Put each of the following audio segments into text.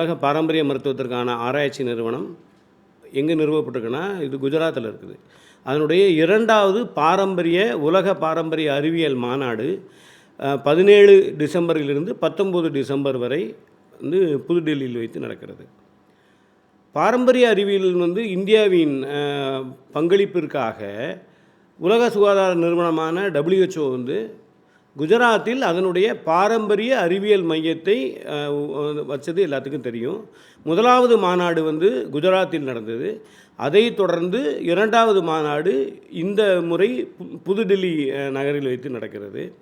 உலக பாரம்பரிய மருத்துவத்திற்கான ஆராய்ச்சி நிறுவனம் எங்கே நிறுவப்பட்டிருக்குன்னா இது குஜராத்தில் இருக்குது. அதனுடைய இரண்டாவது பாரம்பரிய உலக பாரம்பரிய அறிவியல் மாநாடு பதினேழு டிசம்பரிலிருந்து பத்தொம்போது டிசம்பர் வரை வந்து புதுடெல்லியில் வைத்து நடக்கிறது. பாரம்பரிய அறிவியல் வந்து இந்தியாவின் பங்களிப்பிற்காக உலக சுகாதார நிறுவனமான டபிள்யூஹெச்ஓ வந்து குஜராத்தில் அதனுடைய பாரம்பரிய அறிவியல் மையத்தை வச்சது எல்லாத்துக்கும் தெரியும். முதலாவது மாநாடு வந்து குஜராத்தில் நடந்தது. அதை தொடர்ந்து இரண்டாவது மாநாடு இந்த முறை பு- புதுடெல்லி நகரில் வைத்து நடக்கிறது.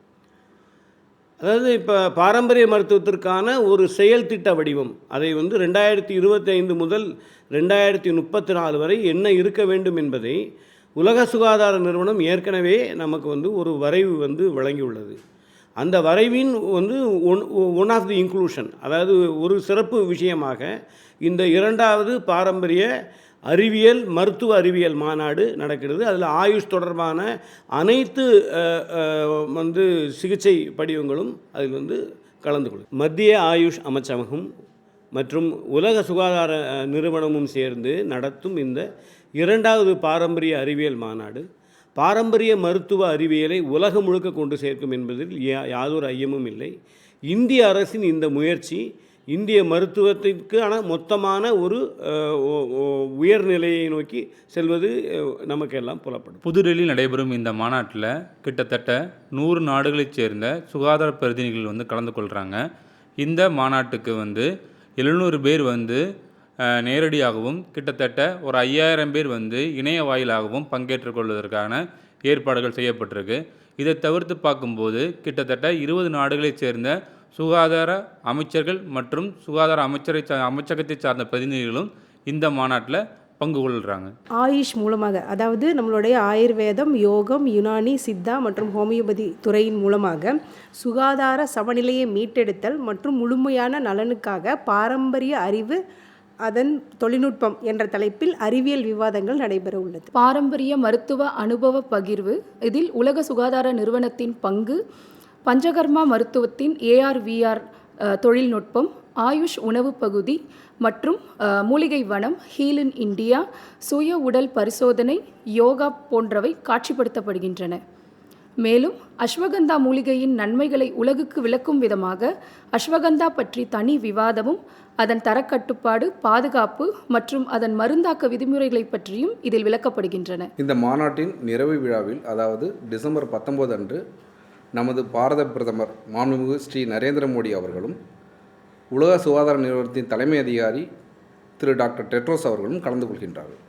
அதாவது இப்போ பாரம்பரிய மருத்துவத்திற்கான ஒரு செயல் திட்ட வடிவம் அதை வந்து ரெண்டாயிரத்தி இருபத்தைந்து முதல் ரெண்டாயிரத்தி முப்பத்தி நாலு வரை என்ன இருக்க வேண்டும் என்பதை உலக சுகாதார நிறுவனம் ஏற்கனவே நமக்கு வந்து ஒரு வரைவு வந்து வழங்கியுள்ளது. அந்த வரைவின் வந்து one one of the inclusion அதாவது ஒரு சிறப்பு விஷயமாக இந்த இரண்டாவது பாரம்பரிய அறிவியல் மருத்துவ அறிவியல் மாநாடு நடக்கிறது. அதில் ஆயுஷ் தொடர்பான அனைத்து வந்து சிகிச்சை படிவங்களும் அதில் வந்து கலந்து கொள்ளும். மத்திய ஆயுஷ் அமைச்சகம் மற்றும் உலக சுகாதார நிறுவனமும் சேர்ந்து நடத்தும் இந்த இரண்டாவது பாரம்பரிய அறிவியல் மாநாடு. பாரம்பரிய மருத்துவ அறிவியலை உலகம் முழுக்க கொண்டு சேர்க்கும் என்பதில் யா- யாதொரு ஐயமும் இல்லை. இந்திய அரசின் இந்த முயற்சி இந்திய மருத்துவத்திற்கான மொத்தமான ஒரு உயர்நிலையை நோக்கி செல்வது நமக்கெல்லாம் புலப்படும். புதுடெல்லியில் நடைபெறும் இந்த மாநாட்டில் கிட்டத்தட்ட நூறு நாடுகளைச் சேர்ந்த சுகாதார பிரதிநிதிகள் வந்து கலந்து கொள்கிறாங்க இந்த மாநாட்டுக்கு வந்து எழுநூறு பேர் வந்து நேரடியாகவும் கிட்டத்தட்ட ஒரு ஐயாயிரம் பேர் வந்து இணைய வாயிலாகவும் பங்கேற்றுக் கொள்வதற்கான ஏற்பாடுகள் செய்யப்பட்டிருக்கு. இதை தவிர்த்து பார்க்கும்போது கிட்டத்தட்ட இருபது நாடுகளைச் சேர்ந்த சுகாதார அமைச்சர்கள் மற்றும் சுகாதார அமைச்சரை சா அமைச்சகத்தை சார்ந்த பிரதிநிதிகளும் இந்த மாநாட்டில் பங்கு கொள்கிறாங்க ஆயுஷ் மூலமாக அதாவது நம்மளுடைய ஆயுர்வேதம் யோகம் யுனானி சித்தா மற்றும் ஹோமியோபதி துறையின் மூலமாக சுகாதார சமநிலையை மீட்டெடுத்தல் மற்றும் முழுமையான நலனுக்காக பாரம்பரிய அறிவு அதன் தொழில்நுட்பம் என்ற தலைப்பில் அறிவியல் விவாதங்கள் நடைபெற உள்ளது. பாரம்பரிய மருத்துவ அனுபவ பகிர்வு இதில் உலக சுகாதார நிறுவனத்தின் பங்கு பஞ்சகர்மா மருத்துவத்தின் ஏஆர்விஆர் தொழில்நுட்பம் ஆயுஷ் உணவு பகுதி மற்றும் மூலிகை வனம் ஹீல் இன் இந்தியா சுய உடல் பரிசோதனை யோகா போன்றவை காட்சிப்படுத்தப்படுகின்றன. மேலும் அஸ்வகந்தா மூலிகையின் நன்மைகளை உலகுக்கு விளக்கும் விதமாக அஸ்வகந்தா பற்றி தனி விவாதமும் அதன் தரக்கட்டுப்பாடு பாதுகாப்பு மற்றும் அதன் மருந்தாக்க விதிமுறைகளை பற்றியும் இதில் விளக்கப்படுகின்றன. இந்த மாநாட்டின் நிறைவு விழாவில் அதாவது டிசம்பர் பத்தொன்பது அன்று நமது பாரத பிரதமர் மாண்புமிகு ஸ்ரீ நரேந்திர மோடி அவர்களும் உலக சுகாதார நிறுவனத்தின் தலைமை அதிகாரி திரு டாக்டர் டெட்ரோஸ் அவர்களும் கலந்து கொள்கின்றார்கள்.